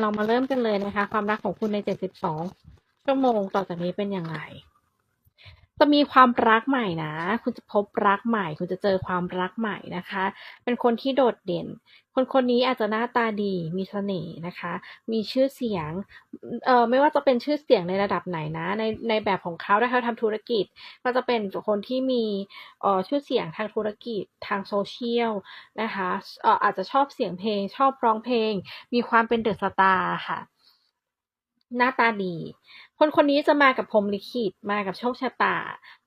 เรามาเริ่มกันเลยนะคะ ความรักของคุณใน 72 ชั่วโมงต่อจากนี้เป็นอย่างไร จะมีความรักใหม่นะ คุณจะพบรักใหม่ คุณจะเจอความรักใหม่นะคะ เป็นคนที่โดดเด่น คนคนนี้อาจจะหน้าตาดี มีเสน่ห์นะคะ มีชื่อเสียง เอ่อ ไม่ว่าจะเป็นชื่อเสียงในระดับไหนนะ ใน ในแบบของเขาถ้าเขาทำธุรกิจ ก็จะเป็นคนที่มี เอ่อ ชื่อเสียงทางธุรกิจ ทางโซเชียลนะคะ เอ่อ อาจจะชอบเสียงเพลง ชอบร้องเพลง มีความเป็นเดอะสตาร์ค่ะ หน้าตาดี คนคนนี้จะมากับพรหมลิขิตมากับโชคชะตา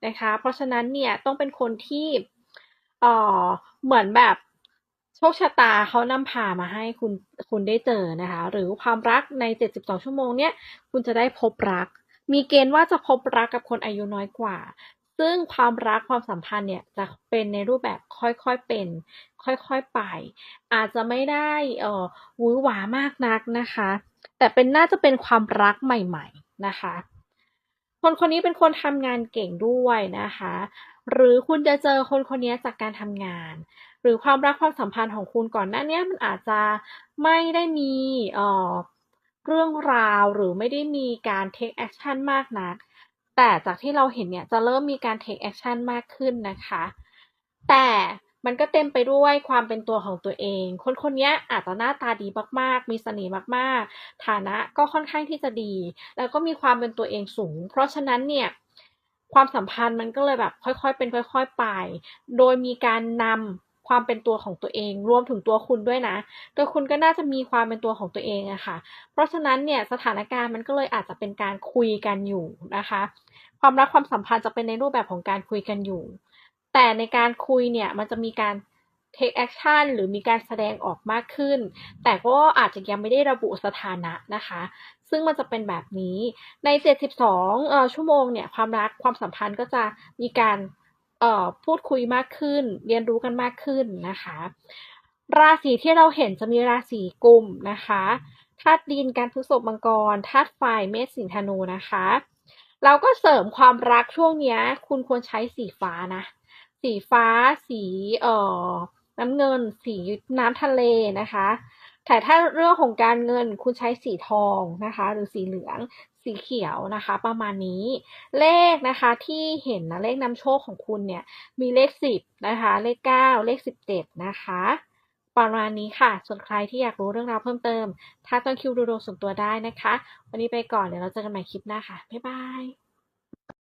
นะคะ เพราะฉะนั้นเนี่ยต้องเป็นคนที่เอ่อเหมือนแบบโชคชะตาเขานำพามาให้คุณคุณได้เจอนะคะ หรือความรักใน 72 ชั่วโมงเนี่ยคุณจะได้พบรัก มีเกณฑ์ว่าจะพบรักกับคนอายุน้อยกว่า ซึ่งความรักความสัมพันธ์เนี่ยจะเป็นในรูปแบบค่อยๆเป็น ค่อยๆไป อาจจะไม่ได้เอ่อหวือหวามากนักนะคะ แต่เป็นน่าจะเป็นความรักใหม่ ๆ นะคะ คนคนนี้เป็นคนทำงานเก่งด้วยนะคะ หรือคุณจะเจอคนคนนี้จากการทำงาน หรือความรักความสัมพันธ์ของคุณก่อนหน้านี้มันอาจจะไม่ได้มีเอ่อเรื่องราวหรือไม่ได้มีการ take action มากนัก แต่จากที่เราเห็นเนี่ยจะเริ่มมีการ take action มากขึ้นนะคะ แต่ มันก็เต็มไปด้วยความเป็นตัวของตัวเอง คนคนนี้อาจจะหน้าตาดีมากๆ มีเสน่ห์มากๆ ฐานะก็ค่อนข้างที่จะดี แล้วก็มีความเป็นตัวเองสูง เพราะฉะนั้นเนี่ยความสัมพันธ์มันก็เลยแบบค่อยๆ เป็นค่อย ๆ ไป โดยมีการนำความเป็นตัวของตัวเอง รวมถึงตัวคุณด้วยนะโดยคุณก็น่าจะมีความเป็นตัวของตัวเองอะค่ะ เพราะฉะนั้นเนี่ยสถานการณ์มันก็เลยอาจจะเป็นการคุยกันอยู่นะคะ ความรักความสัมพันธ์จะเป็นในรูปแบบของการคุยกันอยู่ แต่ในการคุยเนี่ยมันจะมีการ take action หรือมีการแสดงออกมากขึ้น แต่ก็อาจจะยังไม่ได้ระบุสถานะนะคะ ซึ่งมันจะเป็นแบบนี้ ใน 72เอ่อชั่วโมงเนี่ยความรักความสัมพันธ์ก็จะมีการเอ่อพูดคุยมากขึ้น เรียนรู้กันมากขึ้นนะคะ ราศีที่เราเห็นจะมีราศีกุมนะคะธาตุดินการพฤษภมังกรธาตุไฟเมษสิงธนูนะคะ เราก็เสริมความรักช่วงนี้คุณควรใช้สีฟ้านะ สีฟ้า สีเอ่อน้ำเงิน สีน้ำทะเลนะคะแต่ถ้าเรื่องของการเงินคุณใช้สีทองนะคะ หรือสีเหลือง สีเขียวนะคะ ประมาณนี้ เลขนะคะที่เห็นนะเลขนำโชคของคุณเนี่ยมีเลขสิบนะคะ เลขเก้าเลขสิบเจ็ดนะคะประมาณนี้ค่ะ ส่วนใครที่อยากรู้เรื่องราวเพิ่มเติม ถ้าต้องคิวดูดวงส่วนตัวได้นะคะ วันนี้ไปก่อนเดี๋ยวเราเจอกันใหม่คลิปหน้าค่ะ บ๊ายบาย